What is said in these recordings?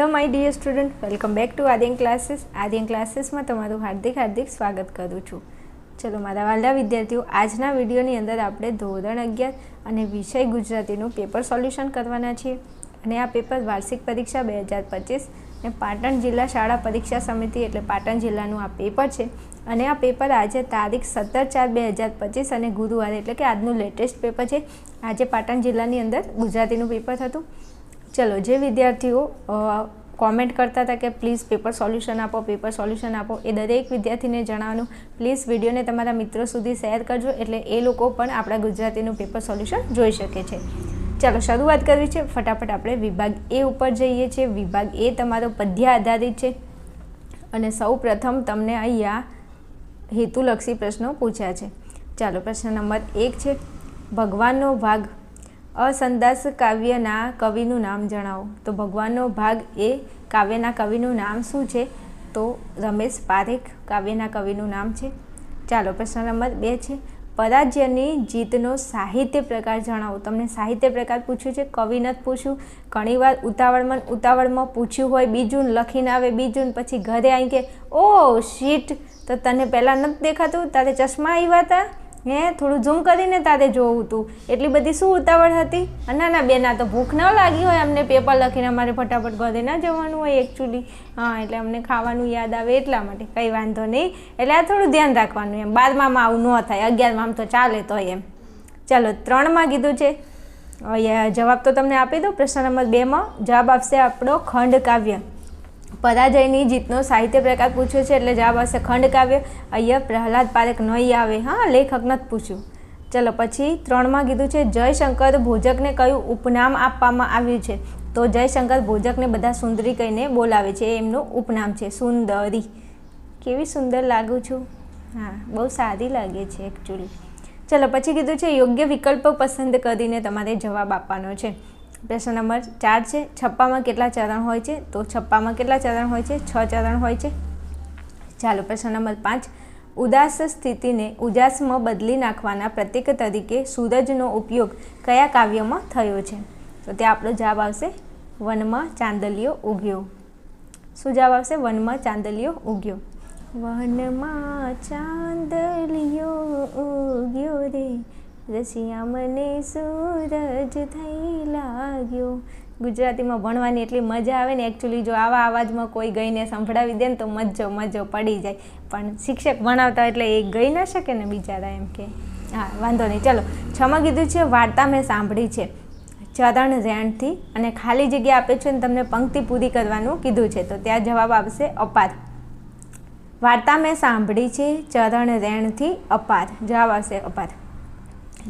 Hello my dear student welcome back to Aryan classes Aryan ક્લાસીસમાં તમારું હાર્દિક હાર્દિક સ્વાગત કરું છું. ચલો, મારા વાલા વિદ્યાર્થીઓ, આજના વિડીયોની અંદર આપણે ધોરણ અગિયાર અને વિષય ગુજરાતીનું પેપર સોલ્યુશન કરવાના છીએ. અને આ પેપર વાર્ષિક પરીક્ષા બે હજાર પચીસ અને પાટણ જિલ્લા શાળા પરીક્ષા સમિતિ એટલે પાટણ જિલ્લાનું આ પેપર છે. અને આ પેપર આજે તારીખ સત્તર ચાર બે હજાર પચીસ અને ગુરુવારે એટલે કે આજનું લેટેસ્ટ પેપર છે. આજે પાટણ જિલ્લાની અંદર ગુજરાતીનું પેપર થતું ચલો, જે વિદ્યાર્થીઓ કોમેન્ટ કરતા હતા કે પ્લીઝ પેપર સોલ્યુશન આપો પેપર સોલ્યુશન આપો, એ દરેક વિદ્યાર્થીને જણાવવાનું. પ્લીઝ વિડીયોને તમારા મિત્રો સુધી શેર કરજો, એટલે એ લોકો પણ આપણા ગુજરાતીનું પેપર સોલ્યુશન જોઈ શકે છે. ચાલો, શરૂઆત કરવી છે. ફટાફટ આપણે વિભાગ એ ઉપર જઈએ છીએ. વિભાગ એ તમારો પદ્ય આધારિત છે. અને સૌ પ્રથમ તમને અહીંયા હેતુલક્ષી પ્રશ્નો પૂછ્યા છે. ચાલો, પ્રશ્ન નંબર એક છે. ભગવાનનો ભાગ અસંદાસ કાવ્યના કવિનું નામ જણાવો. તો ભગવાનનો ભાગ એ કાવ્યના કવિનું નામ શું છે? તો રમેશ પારેખ કાવ્યના કવિનું નામ છે. ચાલો, પ્રશ્ન નંબર બે છે. પરાજ્યની જીતનો સાહિત્ય પ્રકાર જણાવો. તમને સાહિત્ય પ્રકાર પૂછ્યું છે? કવિ નથી પૂછ્યું. ઘણીવાર ઉતાવળમાં ઉતાવળમાં પૂછ્યું હોય, બીજું લખીને આવે, બીજું પછી ઘરે આવી કે ઓ શીટ. તો તને પહેલાં નથી દેખાતું? તારે ચશ્મા આવ્યા હતા હે, થોડું ઝૂમ કરીને તારે જોવું હતું એટલી બધી શું ઉતાવળ હતી? ના ના બેના તો ભૂખ ન લાગી હોય, અમને પેપર લખીને અમારે ફટાફટ ઘરે ના જવાનું હોય એકચ્યુઅલી હા, એટલે અમને ખાવાનું યાદ આવે એટલા માટે. કંઈ વાંધો નહીં. એટલે આ થોડું ધ્યાન રાખવાનું એમ. બારમામાં આવું ન થાય, અગિયારમાં આમ તો ચાલે તો એમ. ચાલો, ત્રણમાં કીધું છે. જવાબ તો તમને આપી દઉં. પ્રશ્ન નંબર બેમાં જવાબ આપશે આપણો ખંડ કાવ્ય. પરાજયની જીતનો સાહિત્ય પ્રકાર પૂછ્યો છે એટલે જવાબ આવશે ખંડ કાવ્ય. અહીંયા પ્રહલાદ પારેખ નહીં આવે. હા લેખક નથી પૂછ્યું. ચલો, પછી ત્રણમાં કીધું છે, જયશંકર ભોજકને કયું ઉપનામ આપવામાં આવ્યું છે? તો જયશંકર ભોજકને બધા સુંદરી કહીને બોલાવે છે. એમનું ઉપનામ છે, સુંદરી. કેવી સુંદર લાગું છું. હા, બહુ સારી લાગે છે એકચ્યુઅલી ચલો, પછી કીધું છે, યોગ્ય વિકલ્પ પસંદ કરીને તમારે જવાબ આપવાનો છે. પ્રશ્ન નંબર ચાર છે, છપ્પામાં કેટલા ચરણ હોય છે? તો છપ્પામાં કેટલા ચરણ હોય છે? છ ચરણ હોય છે. ચાલો, પ્રશ્ન નંબર પાંચ. ઉદાસ સ્થિતિને ઉજાસમાં બદલી નાખવાના પ્રતીક તરીકે સૂરજનો ઉપયોગ કયા કાવ્યમાં થયો છે? તો ત્યાં આપણો જવાબ આવશે, વનમાં ચાંદલિયો ઉગ્યો. શું જવાબ આવશે? વનમાં ચાંદલિયો ઉગ્યો. વનમાં ચાંદલિયો ઉગ્યો રે. રસિયા મને સૂરજ થઈ લાગ્યો. ગુજરાતીમાં ભણવાની એટલી મજા આવે ને એકચ્યુઅલી જો આવા અવાજમાં કોઈ ગઈને સંભળાવી દે ને તો મજો મજો પડી જાય. પણ શિક્ષક ભણાવતા એટલે એ ગઈ ના શકે ને બિચારા એમ કે. હા, વાંધો નહીં. ચલો, છમાં કીધું છે, વાર્તા મેં સાંભળી છે. ચરણ રેણથી અને ખાલી જગ્યા આપે છે ને તમને પંક્તિ પૂરી કરવાનું કીધું છે. તો ત્યાં જવાબ આવશે, અપાર. વાર્તા મેં સાંભળી છે ચરણ રેણથી અપાર. જવાબ આવશે, અપાર.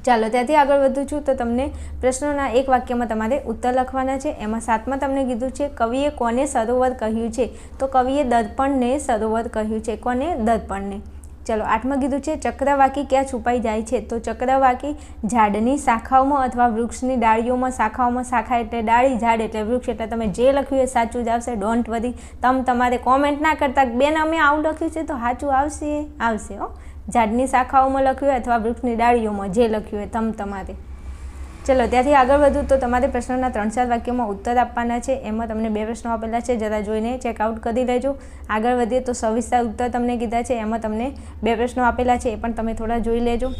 ચાલો, ત્યાંથી આગળ વધું છું તો તમને પ્રશ્નોના એક વાક્યમાં તમારે ઉત્તર લખવાના છે. એમાં સાતમાં તમને કીધું છે, કવિએ કોને સરોવર કહ્યું છે? તો કવિએ દર્પણને સરોવર કહ્યું છે. કોને? દર્પણને. ચલો, આઠમાં કીધું છે, ચક્રવાકી ક્યાં છુપાઈ જાય છે? તો ચક્રવાકી ઝાડની શાખાઓમાં અથવા વૃક્ષની ડાળીઓમાં, શાખાઓમાં શાખા એટલે ડાળી, ઝાડ એટલે વૃક્ષ એટલે તમે જે લખ્યું એ સાચું જ આવશે. ડોન્ટ વરી તમ તમારે કોમેન્ટ ના કરતા બેન, અમે આવું લખ્યું છે તો સાચું આવશે? આવશે, હો. ઝાડની શાખાઓમાં લખ્યું હોય અથવા વૃક્ષની ડાળીઓમાં જે લખ્યું હોય તમ તમારે ચલો, ત્યાંથી આગળ વધું તો તમારે પ્રશ્નના ત્રણ ચાર વાક્યોમાં ઉત્તર આપવાના છે. એમાં તમને બે પ્રશ્નો આપેલા છે, જરા જોઈને ચેકઆઉટ કરી લેજો. આગળ વધીએ તો સવિસ્તાર ઉત્તર તમને કીધા છે, એમાં તમને બે પ્રશ્નો આપેલા છે, એ પણ તમે થોડા જોઈ લેજો.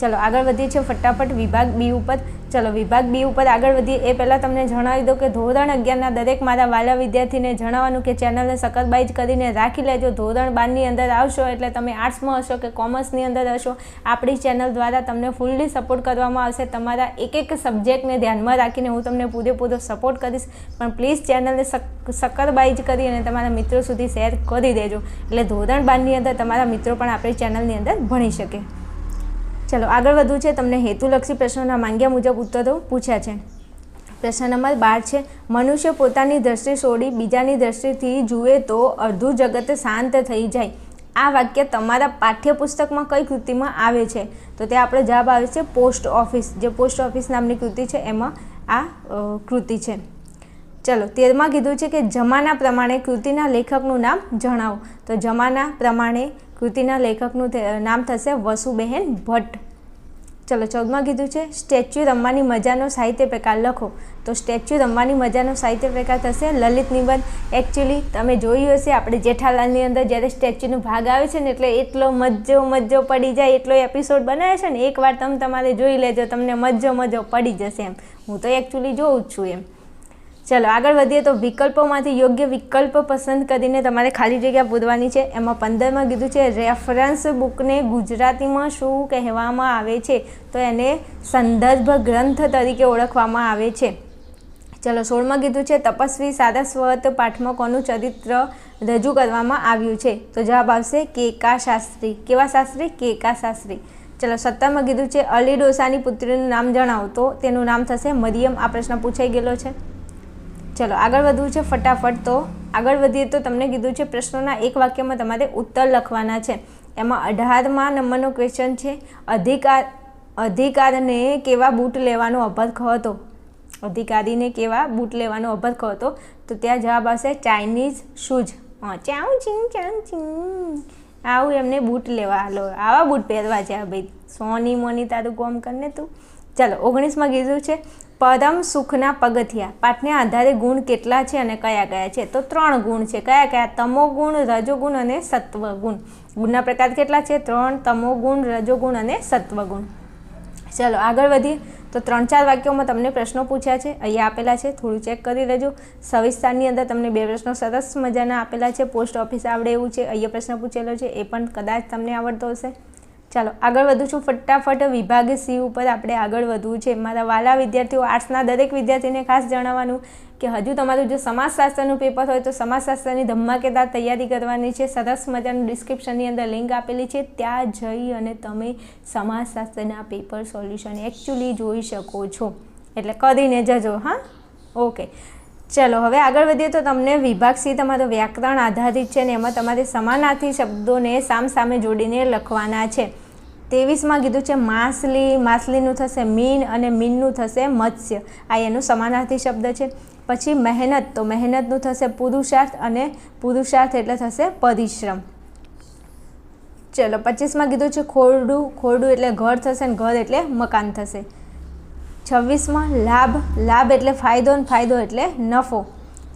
ચલો, આગળ વધીએ છીએ ફટાફટ વિભાગ બી ઉપર. ચલો, વિભાગ બી ઉપર આગળ વધીએ. એ પહેલાં તમને જણાવી દઉં કે ધોરણ અગિયારના દરેક મારા વાલા વિદ્યાર્થીને જણાવવાનું કે ચેનલને સકરબાઈજ કરીને રાખી લેજો. ધોરણ બારની અંદર આવશો એટલે તમે આર્ટ્સમાં હશો કે કોમર્સની અંદર હશો, આપણી ચેનલ દ્વારા તમને ફૂલ્લી સપોર્ટ કરવામાં આવશે. તમારા એક એક સબ્જેક્ટને ધ્યાનમાં રાખીને હું તમને પૂરેપૂરો સપોર્ટ કરીશ. પણ પ્લીઝ ચેનલને સકરબાઈજ કરી અને તમારા મિત્રો સુધી શેર કરી દેજો. એટલે ધોરણ બારની અંદર તમારા મિત્રો પણ આપણી ચેનલની અંદર ભણી શકે. ચલો, આગળ વધવું છે. તમને હેતુલક્ષી પ્રશ્નોના માંગ્યા મુજબ ઉત્તરો પૂછ્યા છે. પ્રશ્ન નંબર બાર છે, મનુષ્ય પોતાની દ્રષ્ટિ છોડી બીજાની દ્રષ્ટિથી જુએ તો અડધું જગત શાંત થઈ જાય. આ વાક્ય તમારા પાઠ્યપુસ્તકમાં કઈ કૃતિમાં આવે છે? તો તે આપણો જવાબ આવે છે, પોસ્ટ ઓફિસ. જે પોસ્ટ ઓફિસ નામની કૃતિ છે, એમાં આ કૃતિ છે. ચલો, તેરમાં કીધું છે કે જમાના પ્રમાણે કૃતિના લેખકનું નામ જણાવો. તો જમાના પ્રમાણે કૃતિના લેખકનું નામ થશે વસુબહેન ભટ્ટ. ચલો, ચૌદમાં કીધું છે, સ્ટેચ્યુ રમવાની મજાનો સાહિત્ય પ્રકાર લખો. તો સ્ટેચ્યુ રમવાની મજાનો સાહિત્ય પ્રકાર થશે લલિત નિબંધ. એકચ્યુઅલી તમે જોયું હશે, આપણે જેઠાલાલની અંદર જ્યારે સ્ટેચ્યુનો ભાગ આવે છે ને, એટલે એટલો મજો મજો પડી જાય, એટલો એપિસોડ બનાવે છે ને એકવાર તમે તમારે જોઈ લેજો, તમને મજો મજો પડી જશે એમ. હું તો એકચ્યુઅલી જોઉં જ છું એમ. ચલો, આગળ વધીએ તો વિકલ્પોમાંથી યોગ્ય વિકલ્પ પસંદ કરીને તમારે ખાલી જગ્યા પૂરવાની છે. એમાં પંદરમાં કીધું છે રેફરન્સ બુકને ગુજરાતીમાં શું કહેવામાં આવે છે? તો એને સંદર્ભ ગ્રંથ તરીકે ઓળખવામાં આવે છે. ચલો, સોળમાં કીધું છે, તપસ્વી સારસ્વત પાઠમાં કોનું ચરિત્ર રજૂ કરવામાં આવ્યું છે? તો જવાબ આવશે, કેકા શાસ્ત્રી. કેવા શાસ્ત્રી? કેકા શાસ્ત્રી. ચલો, સત્તરમાં કીધું છે, અલી ડોસાની પુત્રીનું નામ જણાવો. તો તેનું નામ થશે મરિયમ. આ પ્રશ્ન પૂછાઈ ગયેલો છે. ચલો, આગળ વધવું છે ફટાફટ તો. આગળ વધીએ તો તમને કીધું છે પ્રશ્નોના એક વાક્યમાં તમારે ઉત્તર લખવાના છે. એમાં અઢારમાં નંબરનો ક્વેશ્ચન છે, અધિકાર, અધિકારને કેવા બૂટ લેવાનો અભરખ હતો અધિકારીને કેવા બૂટ લેવાનો અભરખ હતો તો? ત્યાં જવાબ આવશે, ચાઇનીઝ શૂઝ. ચાઉ ચીંગ ચાઉ ચીંગ આવું એમને બૂટ લેવા, લો, આવા બૂટ પહેરવા છે ભાઈ. સોની, મોની તારું કોમ કરને તું. ચાલો, ઓગણીસમાં કીધું છે પરમ સુખના પગથિયા. પાઠને આધારે ગુણ કેટલા છે અને કયા કયા છે? તો ત્રણ ગુણ છે. કયા કયા? તમો ગુણ રજોગુણ અને સત્વગુણ. ગુણના પ્રકાર કેટલા છે? ત્રણ તમો ગુણ રજોગુણ અને સત્વગુણ. ચલો, આગળ વધીએ. તો ત્રણ ચાર વાક્યોમાં તમને પ્રશ્નો પૂછ્યા છે. અહીંયા આપેલા છે. થોડું ચેક કરી લેજો. સવિસ્તારની અંદર તમને બે પ્રશ્નો સરસ મજાના આપેલા છે. પોસ્ટ ઓફિસ આવડે એવું છે. અહીંયા પ્રશ્ન પૂછેલો છે. એ પણ કદાચ તમને આવડતો હશે. ચાલો, આગળ વધું છું. ફટાફટ વિભાગ સી ઉપર આપણે આગળ વધવું છે. મારા વાલા વિદ્યાર્થીઓ આર્ટ્સના દરેક વિદ્યાર્થીને ખાસ જણાવવાનું કે હજુ તમારું જો સમાજશાસ્ત્રનું પેપર હોય તો સમાજશાસ્ત્રની ધમાકેદાર તૈયારી કરવાની છે. સરસ મજાનું ડિસ્ક્રિપ્શનની અંદર લિંક આપેલી છે. ત્યાં જઈ અને તમે સમાજશાસ્ત્રના પેપર સોલ્યુશન એકચ્યુઅલી જોઈ શકો છો. એટલે કરીને જજો, હા? ઓકે ચલો, હવે આગળ વધીએ તો તમને વિભાગ સી તમારો વ્યાકરણ આધારિત છે ને એમાં તમારે સમાનાર્થી શબ્દોને સામ સામે જોડીને લખવાના છે. ત્રેવીસમાં કીધું છે, માછલી, માછલીનું થશે મીન અને મીનનું થશે મત્સ્ય. આ એનું સમાનાર્થી શબ્દ છે. પછી મહેનત, તો મહેનતનું થશે પુરુષાર્થ અને પુરુષાર્થ એટલે થશે પરિશ્રમ. ચલો, પચીસમાં કીધું છે, ખોરડું ખોરડું એટલે ઘર થશે ને ઘર એટલે મકાન થશે. છવ્વીસમાં, લાભ લાભ એટલે ફાયદો અને ફાયદો એટલે નફો.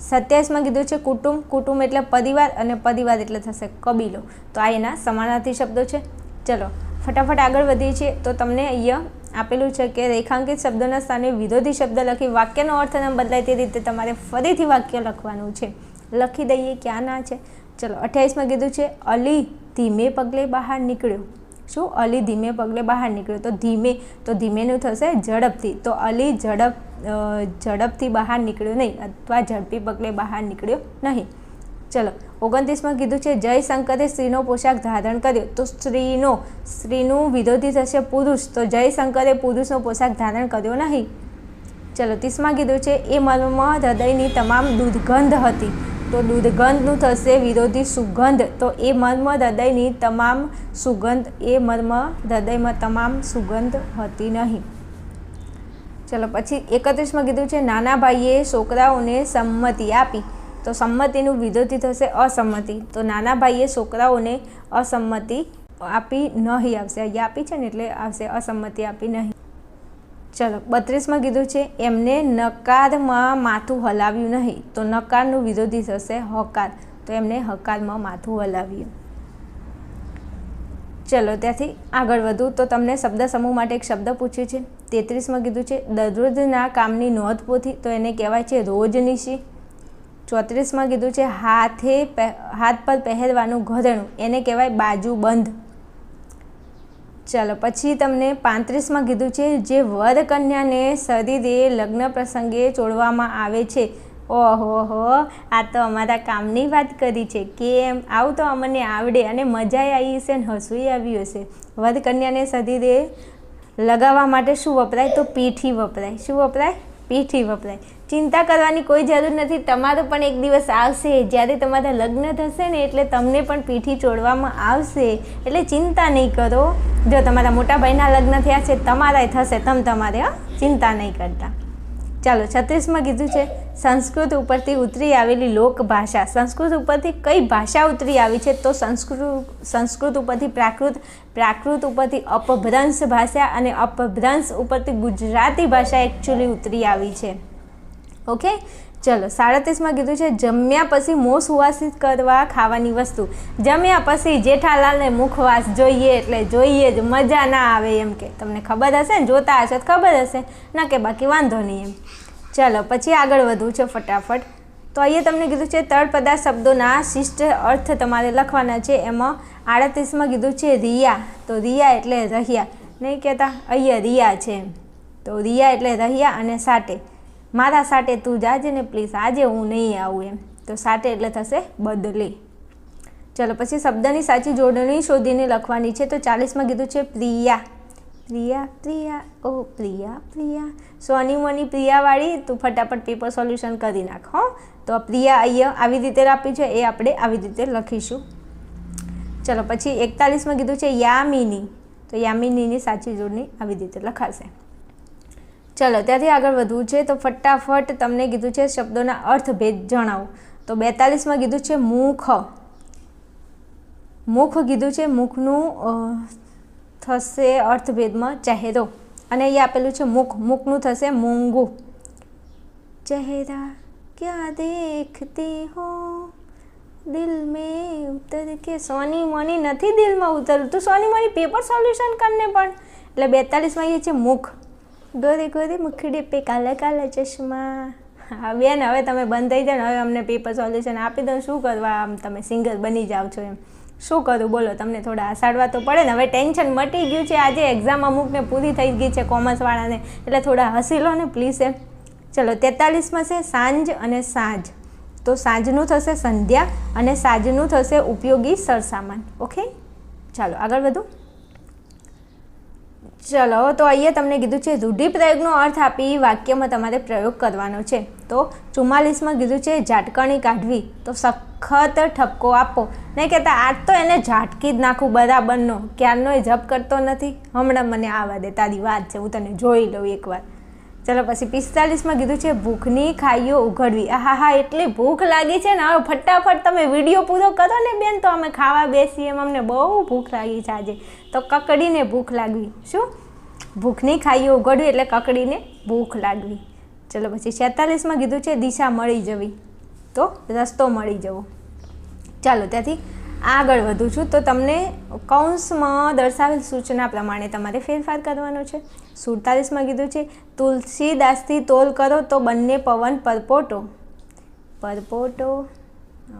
સત્યાવીસમાં કીધું છે, કુટુંબ કુટુંબ એટલે પરિવાર અને પરિવાર એટલે થશે કબીલો. તો આ એના સમાનાર્થી શબ્દો છે. ચલો ફટાફટ આગળ વધીએ છીએ. તો તમને અહીંયા આપેલું છે કે રેખાંકિત શબ્દોના સ્થાને વિરોધી શબ્દ લખી વાક્યનો અર્થ ન બદલાય તે રીતે તમારે ફરીથી વાક્ય લખવાનું છે. લખી દઈએ ક્યાં ના છે? ચલો, અઠ્યાવીસમાં કીધું છે, અલી ધીમે પગલે બહાર નીકળ્યો. શું? અલી ધીમે પગલે બહાર નીકળ્યો. તો ધીમે, તો ધીમેનું થશે ઝડપથી. તો અલી ઝડપ ઝડપથી બહાર નીકળ્યો નહીં, અથવા ઝડપી પગલે બહાર નીકળ્યો નહીં. ચલો ઓગણત્રીસમાં કીધું છે, જય શંકરે સ્ત્રીનો પોશાક ધારણ કર્યો. તો સ્ત્રીનો, સ્ત્રીનું વિરોધી થશે પુરુષ, તો જયશંકરે પુરુષનો પોશાક ધારણ કર્યો નહીં. ચલો, ત્રીસમાં કીધું છે, એ મનમાં હૃદયની તમામ દુર્ગંધ હતી. તો દુર્ગંધનું થશે વિરોધી સુગંધ. તો એ મર્મ હૃદયની તમામ સુગંધ, એ મર્મ હૃદયમાં તમામ સુગંધ હતી નહીં. ચલો, પછી એકત્રીસમાં કીધું છે, નાના ભાઈએ છોકરાઓને સંમતિ આપી. તો સંમતિનું વિરોધી થશે, અસંમતિ. તો નાના ભાઈએ છોકરાઓને અસંમતિ આપી નહીં આવશે. અહીંયા આપી છે ને એટલે આવશે, અસંમતિ આપી નહીં. ચલો, બત્રીસમાં કીધું છે, એમને નકારમાં માથું હલાવ્યું નહીં. તો નકારનું વિરોધી થશે, હકાર. તો એમને હકારમાં માથું હલાવ્યું. ચલો, ત્યાંથી આગળ વધું. તો તમને શબ્દ સમૂહ માટે એક શબ્દ પૂછ્યું છે. તેત્રીસમાં કીધું છે, દરરોજના કામની નોંધ પોથી. તો એને કહેવાય છે રોજનીશી ચોત્રીસમાં કીધું છે, હાથે હાથ પર પહેરવાનું ઘરેણું, એને કહેવાય બાજુ બંધ. ચાલો, પછી તમને પાંત્રીસમાં કીધું છે, જે વર કન્યાને શરીરે લગ્ન પ્રસંગે ચોડવામાં આવે છે. ઓહો આ તો અમારા કામની વાત કરી છે. કેમ? આવું તો અમને આવડે અને મજા આવી હશે ને હસુઈ આવ્યું હશે. વર કન્યાને શરીરે લગાવવા માટે શું વપરાય? તો પીઠી વપરાય. શું વપરાય? પીઠી વપરાય. ચિંતા કરવાની કોઈ જરૂર નથી. તમારું પણ એક દિવસ આવશે. જ્યારે તમારા લગ્ન થશે ને એટલે તમને પણ પીઠી ચોડવામાં આવશે. એટલે ચિંતા નહીં કરો. જો તમારા મોટા ભાઈના લગ્ન થયા છે, તમારાય થશે, તમ તમારે ચિંતા નહીં કરતા. ચાલો, છત્રીસમાં કીધું છે, સંસ્કૃત ઉપરથી ઉતરી આવેલી લોકભાષા. સંસ્કૃત ઉપરથી કઈ ભાષા ઉતરી આવી છે? તો સંસ્કૃત સંસ્કૃત ઉપરથી પ્રાકૃત પ્રાકૃત ઉપરથી અપભ્રંશ ભાષા અને અપભ્રંશ ઉપરથી ગુજરાતી ભાષા એકચ્યુઅલી ઉતરી આવી છે. ઓકે ચલો, સાડત્રીસમાં કીધું છે, જમ્યા પછી મોં સુવાસિત કરવા ખાવાની વસ્તુ. જમ્યા પછી જેઠાલાલને મુખવાસ જોઈએ એટલે જોઈએ જ, મજા ના આવે એમ કે. તમને ખબર હશે ને? જોતા હશે તો ખબર હશે. ના કે બાકી વાંધો નહીં એમ. ચલો, પછી આગળ વધવું છે ફટાફટ. તો અહીંયા તમને કીધું છે, તળ પદાર્થ શબ્દોના શિષ્ટ અર્થ તમારે લખવાના છે. એમાં આડત્રીસમાં કીધું છે, રિયા. તો રિયા એટલે રહ્યા. નહીં કહેતા? અહીંયા રિયા છે તો રિયા એટલે રહ્યા અને સાટે. મારા સાથે તું જાજે ને પ્લીઝ આજે હું નહીં આવું એમ. તો સાટે એટલે થશે બદલે. ચલો, પછી શબ્દની સાચી જોડણી શોધીને લખવાની છે. તો ચાલીસમાં કીધું છે, પ્રિયા. પ્રિયા પ્રિયા. ઓ, પ્રિયા પ્રિયા. સોની મોની પ્રિયાવાળી, તું ફટાફટ પેપર સોલ્યુશન કરી નાખ, હો. તો પ્રિયા અહીંયા આવી રીતે આપી છે, એ આપણે આવી રીતે લખીશું. ચલો, પછી એકતાલીસમાં કીધું છે, યામિની. તો યામિનીની સાચી જોડણી આવી રીતે લખાશે. ચલો, ત્યાંથી આગળ વધવું છે, તો ફટાફટ તમને કીધું છે શબ્દોના અર્થભેદ જણાવો. તો બેતાલીસમાં કીધું છે મુખ. મુખ કીધું છે મુખનું થશે અર્થભેદમાં ચહેરો. અને અહીંયા આપેલું છે મુખ મુખનું થશે મૂંગું. ચહેરા ક્યાં દેખતે હો? દિલ મેં ઉતર કે સોની મોની નથી દિલમાં ઉતરતું? સોની મોની પેપર સોલ્યુશન કરને પણ. એટલે બેતાલીસમાં એ છે મુખ. ગોરી ગોરી મુખડી પે, કાલા કાલા ચશ્મા. હા, બેન, હવે તમે બંધ થઈ જાઓ હવે અમને પેપર સોલ્યુશન આપી દો શું કરવા આમ તમે સિંગર બની જાઓ છો એમ. શું કરું? બોલો, તમને થોડા આસાડવા તો પડે ને, હવે ટેન્શન મટી ગયું છે. આજે એક્ઝામ અમુકને પૂરી થઈ ગઈ છે કોમર્સવાળાને એટલે થોડા હસી લો ને પ્લીઝ એમ. ચલો, તેતાલીસમાં છે સાંજ અને સાંજ. તો સાંજનું થશે સંધ્યા અને સાંજનું થશે ઉપયોગી સરસામાન. ઓકે? ચાલો, આગળ વધુ. ચલો, તો અહીંયા તમને કીધું છે રૂઢિપ્રયોગનો અર્થ આપી વાક્યમાં તમારે પ્રયોગ કરવાનો છે. તો ચુમ્માલીસમાં કીધું છે, ઝાટકણી કાઢવી. તો સખત ઠપકો આપો. નહીં કહેતા, આજ તો એને ઝાટકી જ નાખું બરાબરનો. ક્યારનો એ જપ કરતો નથી? હમણાં મને આવા દે તારી વાત છે, હું તને જોઈ લઉં એકવાર ચલો પછી પિસ્તાલીસમાં કીધું છે, ભૂખની ખાઈઓ ઉઘડવી. આહા હા, એટલી ભૂખ લાગી છે ને, હવે ફટાફટ તમે વીડિયો પૂરો કરો ને બેન, તો અમે ખાવા બેસીએ. એમ અમને બહુ ભૂખ લાગી છે આજે. તો કકડીને ભૂખ લાગવી. શું? ભૂખની ખાઈઓ ઉઘડવી એટલે કકડીને ભૂખ લાગવી. ચલો પછી છેતાલીસમાં કીધું છે, દિશા મળી જવી. તો રસ્તો મળી જવો. ચાલો, ત્યાંથી આગળ વધું છું, તો તમને કૌંસમાં દર્શાવેલ સૂચના પ્રમાણે તમારે ફેરફાર કરવાનો છે. સુડતાલીસમાં કીધું છે, તુલસીદાસથી તોલ કરો તો બંને પવન પરપોટો. પરપોટો?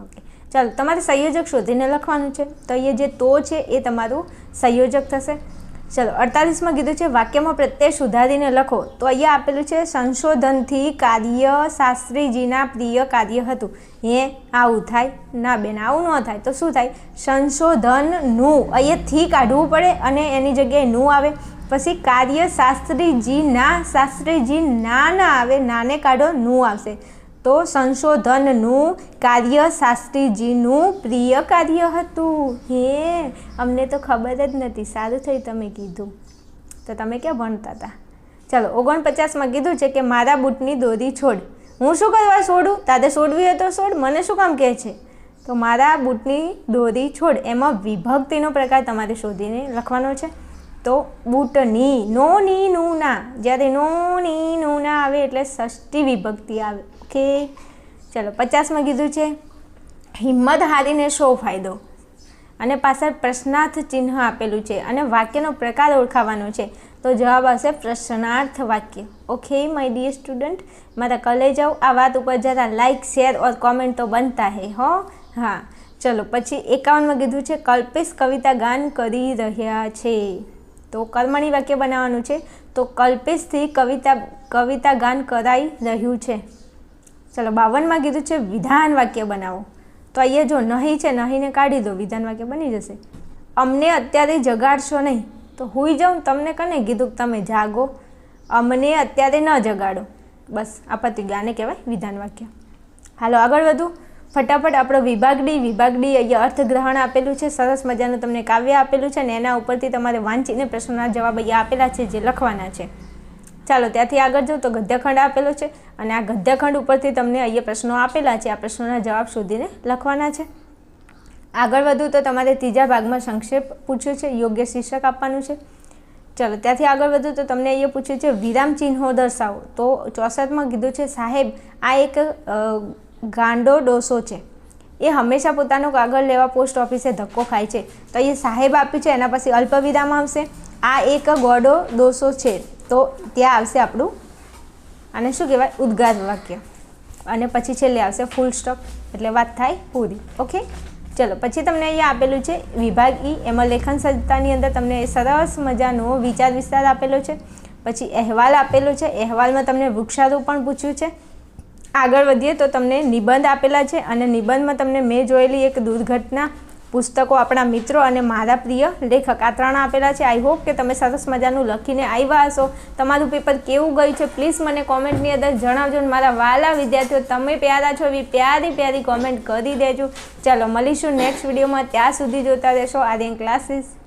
ઓકે. ચાલો, તમારે સંયોજક શોધીને લખવાનું છે. તો અહીંયા જે તો છે, એ તમારું સંયોજક થશે. ચલો, અડતાલીસમાં કીધું છે, વાક્યમાં પ્રત્યય સુધારીને લખો. તો અહીંયા આપેલું છે, સંશોધનથી કાર્ય શાસ્ત્રીજીના પ્રિય કાર્ય હતું. હે, આવું થાય? ના બેન, આવું ન થાય. તો શું થાય? સંશોધનનું અહીંયાથી કાઢવું પડે અને એની જગ્યાએ નું આવે. પછી કાર્ય શાસ્ત્રીજી ના શાસ્ત્રીજી ના ના આવે, નાને કાઢો, નું આવશે. તો સંશોધનનું કાર્ય શાસ્ત્રીજીનું પ્રિય કાર્ય હતું. હે, અમને તો ખબર જ નથી. સારું થયું તમે કીધું. તો તમે ક્યાં ભણતા હતા? ચાલો, ઓગણપચાસમાં કીધું છે કે મારા બૂટની દોરી છોડ. હું શું કરવા છોડું? તારે છોડવી હોય તો છોડ. મને શું કામ કહે છે? તો મારા બૂટની દોરી છોડ. એમાં વિભક્તિનો પ્રકાર તમારે શોધીને લખવાનો છે. તો બૂટની નો ની. નું ના જ્યારે નો ની નું ના આવે એટલે ષષ્ઠી વિભક્તિ આવે. ઓકે ચલો, પચાસમાં કીધું છે, હિંમત હારીને શો ફાયદો? અને પાછળ પ્રશ્નાર્થ ચિહ્ન આપેલું છે અને વાક્યનો પ્રકાર ઓળખાવાનો છે. તો જવાબ આવશે પ્રશ્નાર્થ વાક્ય. ઓકે માય ડિયર સ્ટુડન્ટ મારા કલે જાઓ આ વાત ઉપર જરા લાઇક શેર ઓર કોમેન્ટ તો બનતા હે, હો? હા. ચલો, પછી એકાવનમાં કીધું છે, કલ્પેશ કવિતા ગાન કરી રહ્યા છે. તો કર્મણી વાક્ય બનાવવાનું છે. તો કલ્પેશથી કવિતા કવિતા ગાન કરાઈ રહ્યું છે. ચલો બાવનમાં કીધું છે, વિધાન વાક્ય બનાવો. તો અહીંયા જો નહીં છે, નહીંને કાઢી દો, વિધાન વાક્ય બની જશે. અમને અત્યારે જગાડશો નહીં. તો હુઈ જાઉં, તમને કને કીધું કે તમે જાગો? અમને અત્યારે ન જગાડો. બસ આ પતી ગયા કહેવાય વિધાન વાક્ય. હાલો, આગળ વધુ. ફટાફટ આપણો વિભાગ ડી વિભાગ ડી અહીંયા અર્થગ્રહણ આપેલું છે, સરસ મજાનું તમને કાવ્ય આપેલું છે ને એના ઉપરથી તમારે વાંચીને પ્રશ્નોના જવાબ અહીંયા આપેલા છે, જે લખવાના છે. ચાલો ત્યાંથી આગળ જાઉં તો ગદ્યખંડ આપેલો છે અને આ ગદ્યખંડ ઉપરથી તમને અહીંયા પ્રશ્નો આપેલા છે. આ પ્રશ્નોના જવાબ શોધીને લખવાના છે. આગળ વધુ તો તમારે ત્રીજા ભાગમાં સંક્ષેપ પૂછ્યું છે. યોગ્ય શીર્ષક આપવાનું છે. ચલો ત્યાંથી આગળ વધુ તો તમને અહીંયા પૂછ્યું છે, વિરામ ચિહ્નો દર્શાવો. તો ચોસઠમાં કીધું છે, સાહેબ, આ એક ગાંડો ડોસો છે. એ હંમેશા પોતાનો કાગળ લેવા પોસ્ટ ઓફિસે ધક્કો ખાય છે. તો એ સાહેબ આપ્યું છે, એના પછી અલ્પ વિરામ આવશે. આ એક ગોડો ડોસો છે. તો ત્યાં આવશે આપણું આને શું કહેવાય ઉદ્ગાર વાક્ય. અને પછી છેલ્લે આવશે ફૂલ સ્ટોપ એટલે વાત થાય પૂરી. ઓકે ચલો, પછી તમને અહીંયા આપેલું છે, વિભાગ ઈ, એમાં લેખન સંસ્થાની અંદર તમને સરસ મજાનો વિચાર વિસ્તાર આપેલો છે. પછી અહેવાલ આપેલો છે, અહેવાલમાં તમને વૃક્ષારોપણ પૂછ્યું છે. આગળ વધીએ તો તમને નિબંધ આપેલા છે, અને નિબંધમાં તમને મેં જોયેલી એક દુર્ઘટના પુસ્તકો આપણા મિત્રો અને મારા પ્રિય લેખક. આ ત્રણ આપેલા છે. આઈ હોપ કે તમે સરસ મજાનું લખીને આવ્યા હશો. તમારું પેપર કેવું ગયું છે? પ્લીઝ મને કોમેન્ટની અંદર જણાવજો ને મારા વાલા વિદ્યાર્થીઓ, તમે પ્યારા છો એવી પ્યારી પ્યારી કોમેન્ટ કરી દેજો. ચાલો, મળીશું નેક્સ્ટ વિડીયોમાં ત્યાં સુધી જોતા રહેશો. આર્યન ક્લાસીસ